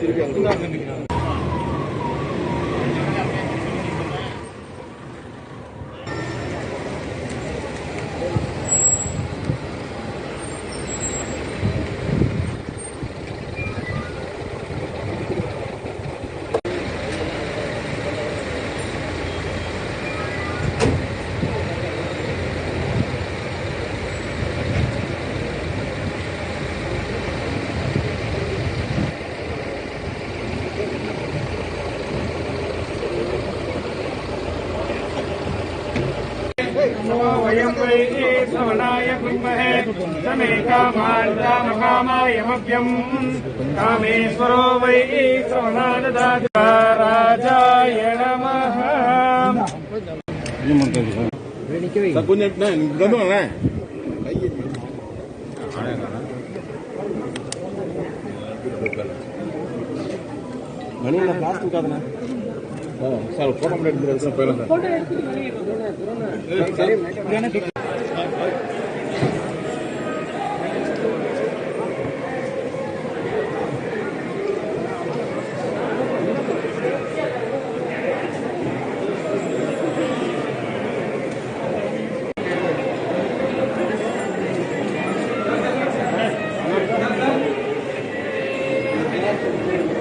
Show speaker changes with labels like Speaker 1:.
Speaker 1: திருப்பி சவனாய கும்பகே சமே காமாண்டாமகாமாயமப்யம் காமேஸ்வரோ வை சவனானதாஜாராஜாய நமஹ. மணியில் பிளாஸ்டிக் காதுண்ணா சார். Thank you.